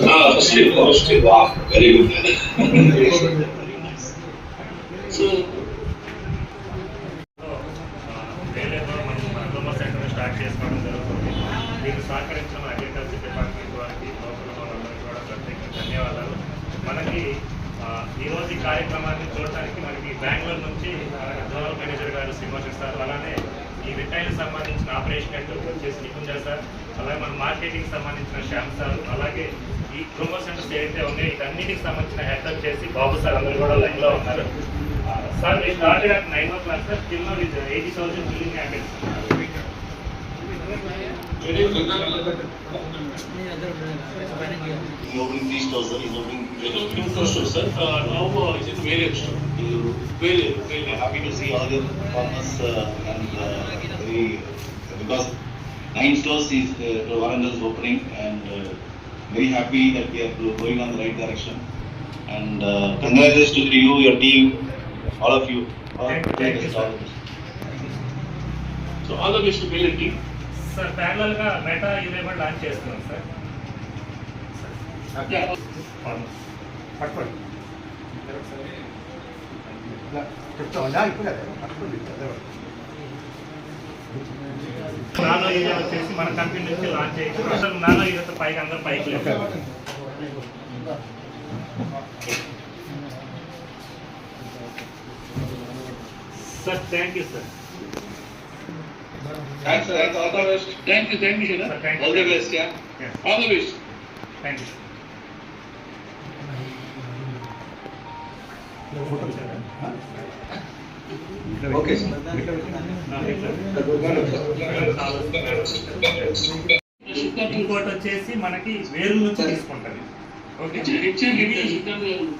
Ah, still positive. Wow, very good. So, వేలేలో మనం మనకున్న centre start చేసుకోవడం జరుగుతుంది దీనికి సహకరించిన అగ్రికల్చర్ డిపార్ట్మెంట్ వారికి లోకల్ వాళ్ళందరికీ కూడా ప్రత్యేకంగా ధన్యవాదాలు మనకి ఈరోజు ఈ కార్యక్రమాన్ని చూడటానికి మనకి బెంగళూరు నుంచి జోనల్ మేనేజర్ గారు శ్రీనివాస్ సార్ అలానే ఈ రిటైల్ సంబంధించిన ఆపరేషన్ హెడ్ వచ్చేసి నికుంజ సార్ అలాగే మన మార్కెటింగ్ సంబంధించిన శ్యామ్ సార్ అలాగే ఈ గ్రోమర్ సెంటర్స్ ఉన్నాయి ఉన్నాయో వీటన్నిటికి సంబంధించిన హెడ్ వచ్చేసి బాబు సార్ అందరూ కూడా లైన్లో ఉన్నారు. సార్ మీరు started at 9 o'clock, sir. Till now is 80,000 billing habits. he opening three stores, sir. He's opening two stores, sir. Uh, now uh, is it very extra? Very, very happy to see all your farmers uh, and uh, very because nine stores is uh, opening and uh, very happy that we are going on the right direction. And uh, congratulations to you, your team, all of you. All Thank- thank you, sir. So all the best to a team. Sir ప్యారలల్గా meta enable launch చేస్తున్నాం sir. పట్టుకోండి area వచ్చేసి మన company నుంచి launch చేయించాం అసలు nano ఏరియాతో పైకి అందరూ పైకి లేపారు. Sir thank you sir Thanks, thanks, all the best. Thank you, thank you, Sir, Sheila. thank you. All the best, yeah. Yeah. All the best. Thank you Okay. ఇంకోటి వచ్చేసి మనకి వేరు నుంచి తీసుకుంటది ఓకే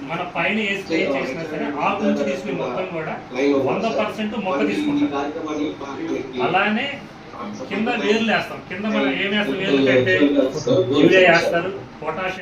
మన పైన ఏ స్ప్రే చేసినా సరే ఆకు నుంచి తీసుకునే మొత్తం కూడా వంద పర్సెంట్ మొక్క తీసుకుంటాం అలానే కింద వేర్లు వేస్తాం. కింద మనం ఏం వేస్తాం? వేర్లు కంటే యూరియా వేస్తారు. పొటాషియం